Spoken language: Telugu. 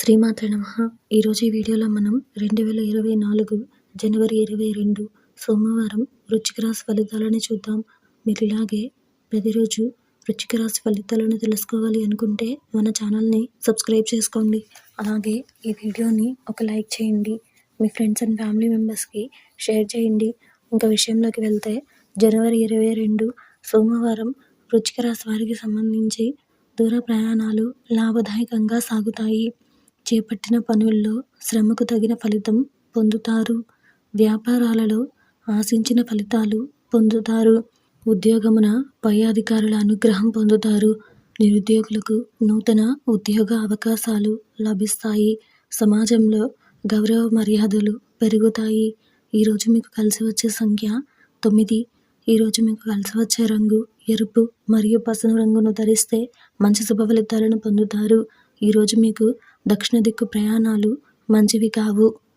శ్రీమాత్రే నమ. ఈరోజు ఈ వీడియోలో మనం రెండు వేల ఇరవై నాలుగు జనవరి ఇరవై రెండు సోమవారం వృశ్చిక రాశి ఫలితాలని చూద్దాం. మీరు ఇలాగే ప్రతిరోజు వృశ్చిక రాశి ఫలితాలను తెలుసుకోవాలి అనుకుంటే మన ఛానల్ని సబ్స్క్రైబ్ చేసుకోండి. అలాగే ఈ వీడియోని ఒక లైక్ చేయండి. మీ ఫ్రెండ్స్ అండ్ ఫ్యామిలీ మెంబర్స్కి షేర్ చేయండి. ఇంకా విషయంలోకి వెళ్తే జనవరి ఇరవై రెండు సోమవారం వృశ్చిక రాశి వారికి సంబంధించి దూర ప్రయాణాలు లాభదాయకంగా సాగుతాయి. చేపట్టిన పనుల్లో శ్రమకు తగిన ఫలితం పొందుతారు. వ్యాపారాలలో ఆశించిన ఫలితాలు పొందుతారు. ఉద్యోగమున పై అధికారుల అనుగ్రహం పొందుతారు. నిరుద్యోగులకు నూతన ఉద్యోగ అవకాశాలు లభిస్తాయి. సమాజంలో గౌరవ మర్యాదలు పెరుగుతాయి. ఈరోజు మీకు కలిసి వచ్చే సంఖ్య తొమ్మిది. ఈరోజు మీకు కలిసి వచ్చే రంగు ఎరుపు మరియు పసుపు రంగును ధరిస్తే మంచి శుభ ఫలితాలను పొందుతారు. ఈరోజు మీకు దక్షిణ దిక్కు ప్రయాణాలు మంచివి కావు.